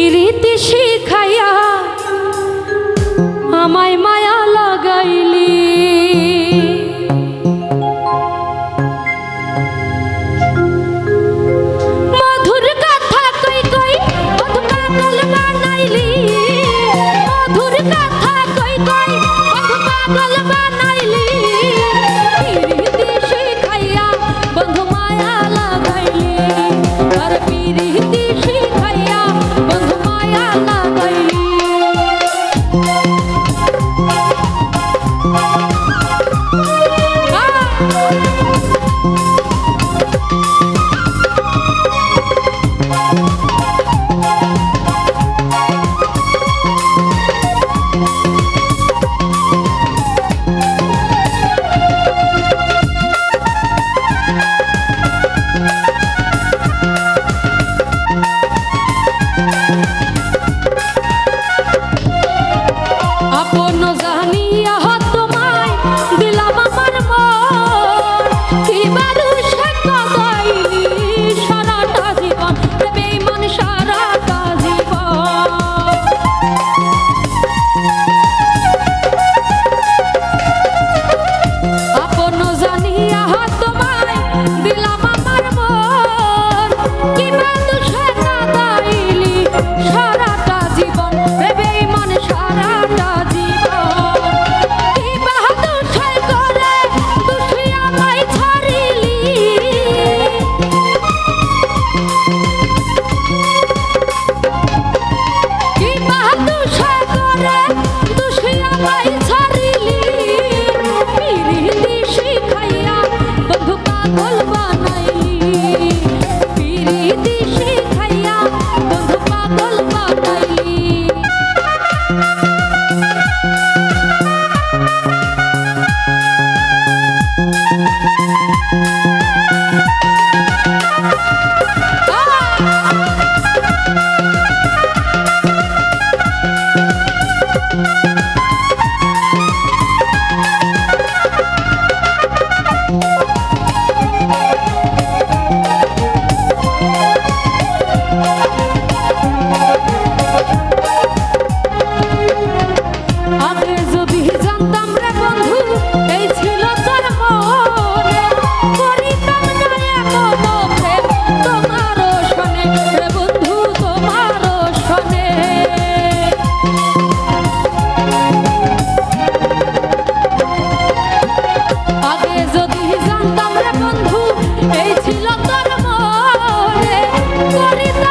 পিলিতে শিখাইয়া আমায় মা right corriendo